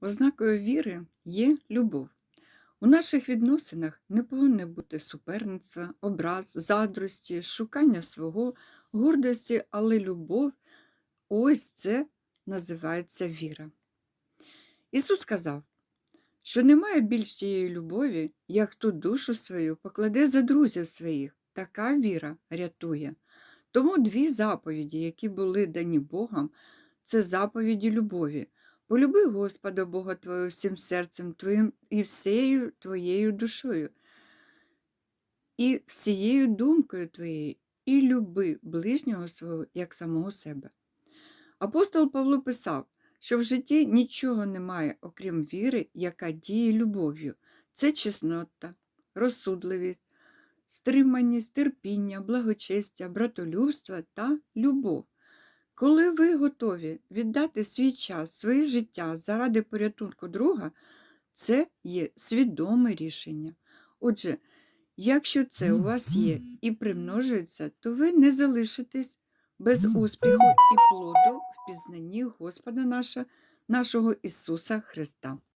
Ознакою віри є любов. У наших відносинах не повинно бути суперництва, образ, задрості, шукання свого, гордості, але любов ось це називається віра. Ісус сказав, що немає більш тієї любові, як ту душу свою покладе за друзів своїх. Така віра рятує. Тому дві заповіді, які були дані Богом, це заповіді любові. Полюби Господа Бога Твого всім серцем Твоїм і всією Твоєю душою, і всією думкою Твоєю, і люби ближнього свого як самого себе. Апостол Павло писав, що в житті нічого немає, окрім віри, яка діє любов'ю. Це чеснота, розсудливість, стриманість, терпіння, благочестя, братолюбство та любов. Коли ви готові віддати свій час, своє життя заради порятунку друга, це є свідоме рішення. Отже, якщо це у вас є і примножується, то ви не залишитесь без успіху і плоду в пізнанні Господа наша, нашого Ісуса Христа.